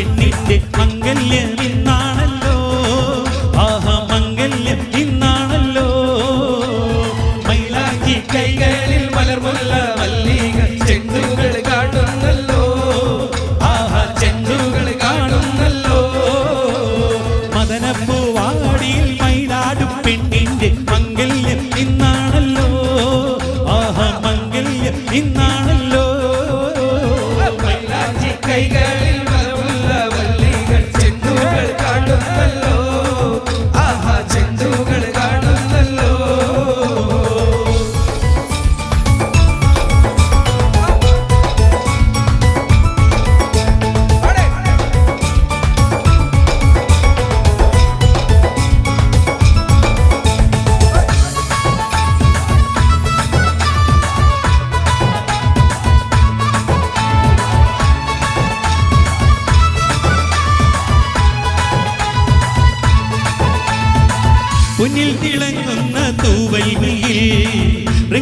പെണ്ണിന്റെ മംഗല്യം ഇന്നാണല്ലോ. ആഹാ മംഗല്യം ഇന്നാണല്ലോ. മൈലാക്കി കൈകളിൽ മലർമുല്ല മല്ലിക ചെണ്ടുകൾ കാണുന്നല്ലോ. ആഹാ ചെണ്ടുകൾ കാണുന്നല്ലോ. മദനപ്പൂവാടിയിൽ മൈലാടു പെണ്ണിന്റെ മംഗല്യം ഇന്നാണല്ലോ. ആഹാ മംഗല്യം ഇന്നാണല്ലോ. മൈലാക്കി കൈകളിൽ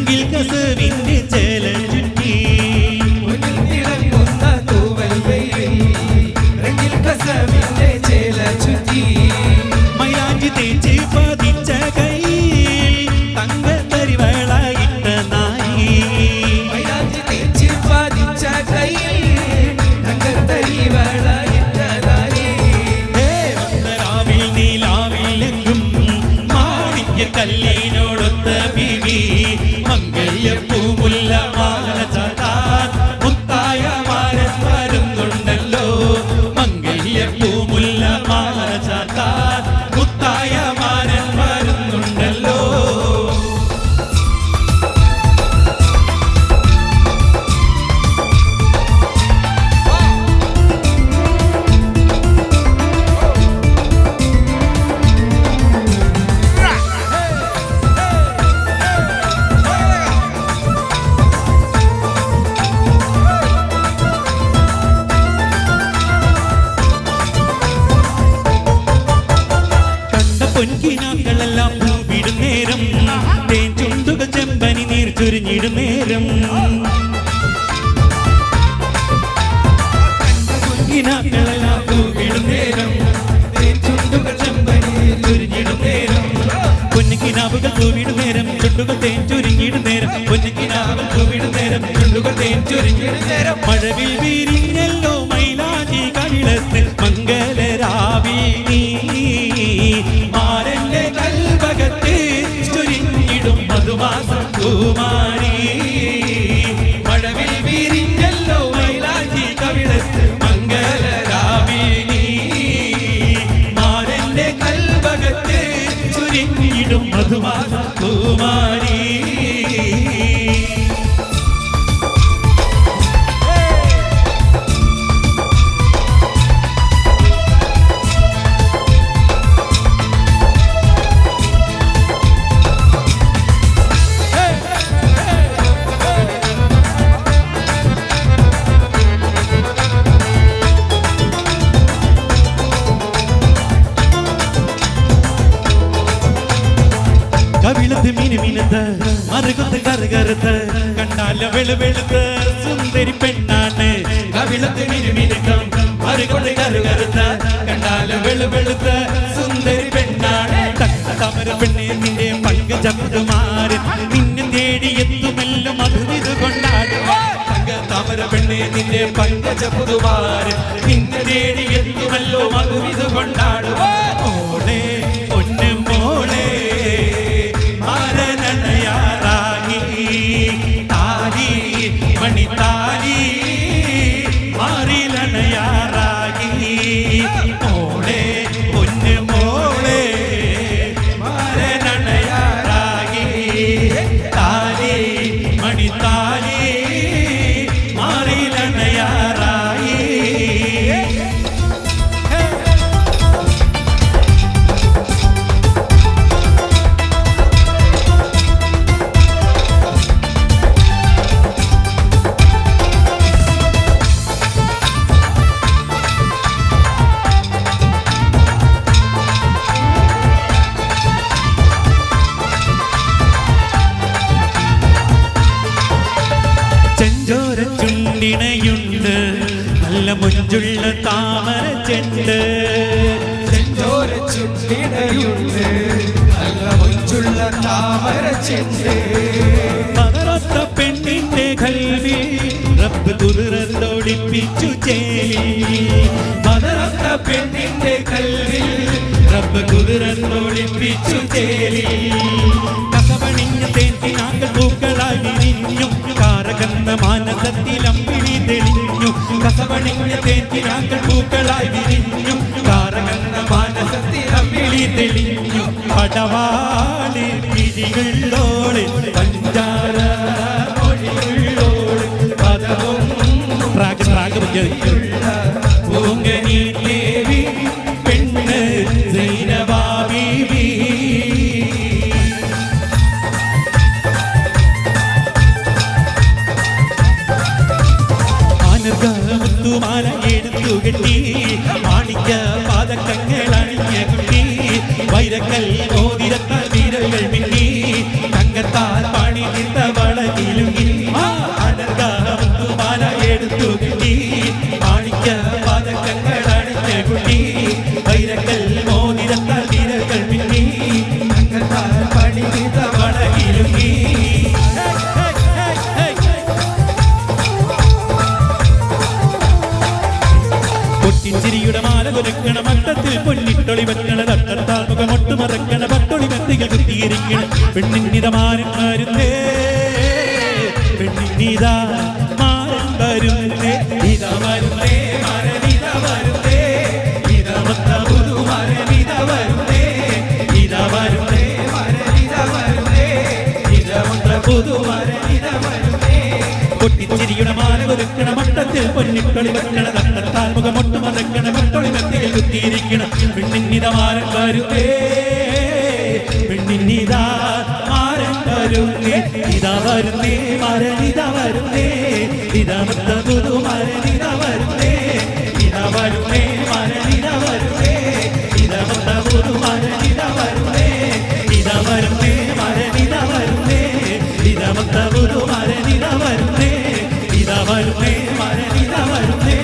റിങ്കിൽ കസവിന്റെ പൂവിടും തേൻ ചുണ്ടുകൾ ചെമ്പനി നീർ നേരം. തേൻ ചെമ്പനി നേരം. പൊന്നുകിനാവുകൾ പൂവിടും നേരം ചുണ്ടുകൾ തേൻ ചുരുങ്ങിടും നേരം. പൊന്നുകിനാവുകൾ പൂവിടും നേരം ചുണ്ടുകൾ തേൻ ചുരുങ്ങിടും നേരം. മഴവിൽ കുമാരി മഴവിൽ വിരിഞ്ഞല്ലോ മൈലാജി കവിളത്തിൽ മംഗലരാവി മാരന്റെ കൽവകത്തെ ചുരുങ്ങിയിടും മധുമാ കുമാരി. മറുകുത്ത് കറുകറുത്ത് കണ്ടാല വെളുവെളുത്ത് സുന്ദരി പെണ്ണാണ്. കവിളത്ത് മിരുമിരുക്കം മറുകൊണ്ട് കറുകറുത്ത് കണ്ടാല വെളുവെളുത്ത് സുന്ദരി പെണ്ണാണ്. തമര പെണ്ണെ നിന്റെ പങ്ക് പങ്കജപുതുമാരൻ നിന്നെ തേടി അത് ഇത് കൊണ്ടാടും തമര പെണ്ണെ നിന്റെ പങ്കജപുതുമാരൻ നിന്നെ തേടി എത്തുമല്ലോ മധുവിത് കൊണ്ടാടും മോളെ നല്ല മുഞ്ചുള്ള താമര ചെണ്ട്. ചെഞ്ചോര ചുണ്ടിടയുണ്ട്. നല്ല മൊഞ്ചുള്ള താമര ചെണ്ട്. പകരത്ത പെണ്ണിന്റെ കൽവി റബ്ബ് കുതിരത്തോടിപ്പിച്ചു ചേലി. മദറത്ത പെണ്ണിന്റെ കൽവിൽ റബ്ബ് കുതിരത്തോടിപ്പിച്ചു ചേലി. കസവണിഞ്ഞ തേന്തിനാക്കൾ പൂക്കളായി വിരിഞ്ഞു കാരകന്ന മാനസത്തിൽ അമ്പിളി തെളിഞ്ഞു. കസവണിഞ്ഞ തേന്തിനാക്കൾ പൂക്കളായി വിരിഞ്ഞു കാരകന്ന മാനസത്തിൽ അമ്പിളി തെളിഞ്ഞു. പടവാളി പിരികളോട് പഞ്ചാര മൊഴികളോട് പദവും റാഗ് റാഗ് ആനർഗമുത്തുമാല എടുത്തു കെട്ടി മാണിക്ക കൊരുക്കണ മട്ടത്തിൽ പൊന്നിട്ടൊളി വെക്കണ തട്ടത്താൽ മുഖമൊട്ട് മറക്കണ പട്ടൊളി മെത്തികൾ കുത്തിയിരിക്കണ. പെണ്ണിനിതമാരൻ വരുന്നേ പെണ്ണിനിതാ മാരൻ വരുന്നേ ഇതാ വരുന്നേ മരനിത വരുന്നേ ഇതാ മൊത്ത പുതുമരനിത വരുന്നേ ഇതാ വരുന്നേ മരണിത വരുന്നേ ഇതാ മൊത്ത പുതുമരനിത വരുന്നേ. പൊട്ടിച്ചിരിയുടെ മാല ഒരുക്കണ. മട്ടത്തിൽ പൊന്നിട്ടൊളി വെക്കണ തട്ടത്താൽ കുത്തിയിരിക്കണം. പെണ്ണിങ്ങിതമാരൻ വരുത്തേ പെണ്ണിന്നിതാ മാരൻ വരുന്നേ ഇതാ വരുന്നേ മരണിത വരുന്നേ ഇതാ മുത്തപുതു മരണിത വരുന്നേ ഇതാ വരുന്നേ മരണിത വരുന്നേ ഇതാ മുത്തപുതു വരുന്നേ ഇതാ വരുന്നേ മരണിത വരുന്നേ ഇതാ മുത്തപുതു മരണിത വരുന്നേ ഇതാ വരുന്നേ ഇതാ വരുന്നേ